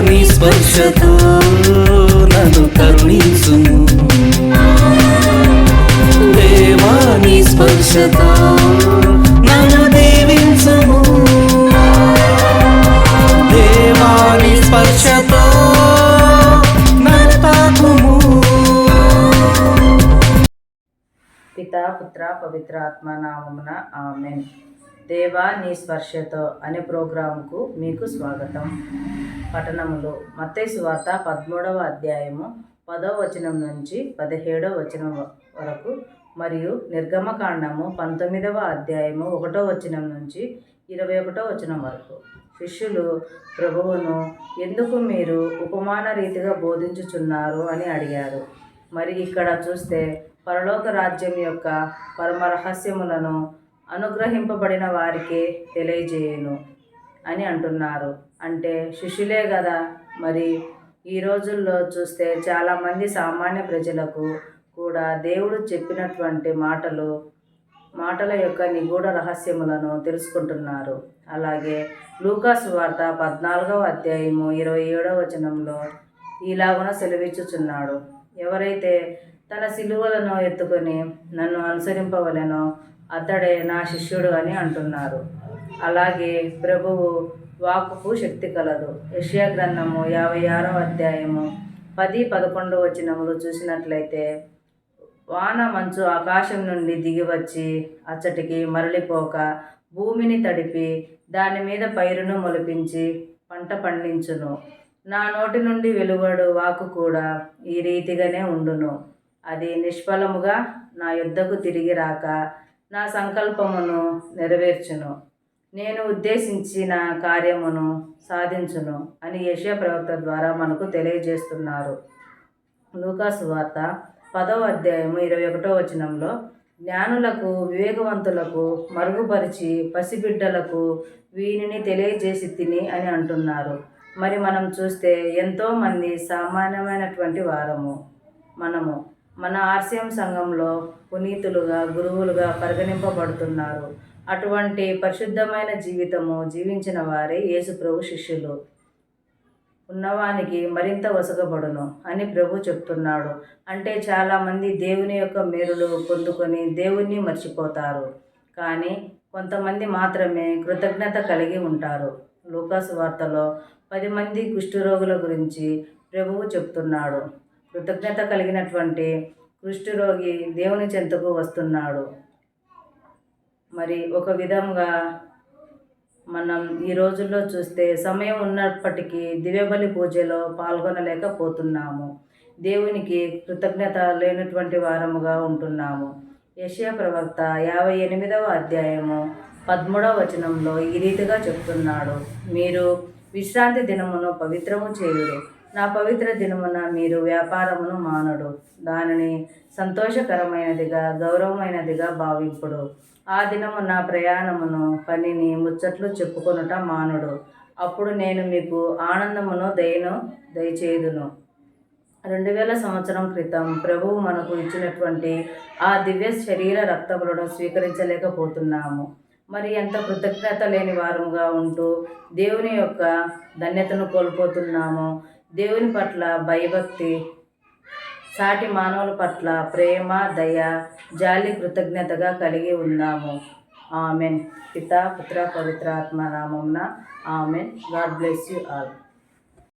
నీ స్పర్శతో నన్ను కరుణించుము. దేవా నీ స్పర్శతో నన్ను దీవించుము. దేవా నీ స్పర్శతో నన్ను పితా పుత్ర పవిత్రాత్మ నామమున ఆమెన్. దేవా నీ స్పర్శతో అనే ప్రోగ్రాంకు మీకు స్వాగతం. పఠనములు. మత్తయి వార్త పదమూడవ అధ్యాయము పదవ వచనం నుంచి పదిహేడవ వచనం వరకు మరియు నిర్గమకాండము పంతొమ్మిదవ అధ్యాయము ఒకటో వచనం నుంచి ఇరవై ఒకటో వచనం వరకు. శిష్యులు ప్రభువును ఎందుకు మీరు ఉపమాన రీతిగా బోధించుచున్నారు అని అడిగారు. మరి ఇక్కడ చూస్తే పరలోక రాజ్యం యొక్క పరమ రహస్యములను అనుగ్రహింపబడిన వారికే తెలియజేయను అని అంటున్నారు. అంటే శిష్యులే కదా. మరి ఈ రోజుల్లో చూస్తే చాలామంది సామాన్య ప్రజలకు కూడా దేవుడు చెప్పినటువంటి మాటలు మాటల యొక్క నిగూఢ రహస్యములను తెలుసుకుంటున్నారు. అలాగే లూకాస్ వార్త పద్నాలుగవ అధ్యాయము ఇరవై ఏడవ వచనంలో ఇలాగున సెలవిచ్చుచున్నాడు. ఎవరైతే తన సిలువలను ఎత్తుకొని నన్ను అనుసరింపవలెనో అతడే నా శిష్యుడు అని అంటున్నారు. అలాగే ప్రభువు వాక్కు శక్తి కలదు. యష్యా గ్రంథము యాభై ఆరవ అధ్యాయము పది పదకొండు వచనములు చూసినట్లయితే వాన మంచు ఆకాశం నుండి దిగి వచ్చి అచ్చటికి మరలిపోక భూమిని తడిపి దాని మీద పైరును మొలిపించి పంట పండించును. నా నోటి నుండి వెలువడు వాకు కూడా ఈ రీతిగానే ఉండును. అది నిష్ఫలముగా నా యుద్ధకు తిరిగి రాక నా సంకల్పమును నెరవేర్చును. నేను ఉద్దేశించిన కార్యమును సాధించును అని యెషయా ప్రవక్త ద్వారా మనకు తెలియజేస్తున్నారు. లూకాసు వార్త పదవ అధ్యాయము ఇరవై ఒకటో వచనంలో జ్ఞానులకు వివేకవంతులకు మరుగుపరిచి పసిబిడ్డలకు వీనిని తెలియజేసి తిని అని అంటున్నారు. మరి మనం చూస్తే ఎంతోమంది సామాన్యమైనటువంటి వారము మనము. మన ఆర్సీఎం సంఘంలో పునీతులుగా గురువులుగా పరిగణింపబడుతున్నారు. అటువంటి పరిశుద్ధమైన జీవితము జీవించిన వారే యేసు ప్రభు శిష్యులు. ఉన్నవానికి మరింత వసగబడును అని ప్రభు చెప్తున్నాడు. అంటే చాలామంది దేవుని యొక్క మేలులు పొందుకొని దేవుణ్ణి మర్చిపోతారు. కానీ కొంతమంది మాత్రమే కృతజ్ఞత కలిగి ఉంటారు. లూకాసు వార్తలో పది మంది కుష్ఠరోగుల గురించి ప్రభువు చెప్తున్నాడు. కృతజ్ఞత కలిగినటువంటి కుష్ఠరోగి దేవుని చెంతకు వస్తున్నాడు. మరి ఒక విధంగా మనం ఈ రోజుల్లో చూస్తే సమయం ఉన్నప్పటికీ దివ్యబలి పూజలో పాల్గొనలేకపోతున్నాము. దేవునికి కృతజ్ఞత లేనటువంటి వారముగా ఉంటున్నాము. యెషయా ప్రవక్త యాభై ఎనిమిదవ అధ్యాయము పదమూడవ వచనంలో ఈ రీతిగా చెప్తున్నాడు. మీరు విశ్రాంతి దినమును పవిత్రము చేయుడు నా పవిత్ర దినమున మీరు వ్యాపారమును మానడు. దానిని సంతోషకరమైనదిగా గౌరవమైనదిగా భావింపుడు. ఆ దినము నా ప్రయాణమును పనిని ముచ్చట్లు చెప్పుకొనుట మానుడు. అప్పుడు నేను మీకు ఆనందమును దయను దయచేదును రెండు వేల సంవత్సరం క్రితం ప్రభువు మనకు ఇచ్చినటువంటి ఆ దివ్య శరీర రక్తములను స్వీకరించలేకపోతున్నాము. మరి ఎంత కృతజ్ఞత లేని వారముగా ఉంటూ దేవుని యొక్క ధన్యతను కోల్పోతున్నాము. దేవుని పట్ల భయభక్తి సాటి మానవుల పట్ల ప్రేమ దయ జాలి కృతజ్ఞతగా కలిగి ఉన్నాము. ఆమెన్. పిత పుత్ర పవిత్ర ఆత్మ నామమున amen. God bless you all.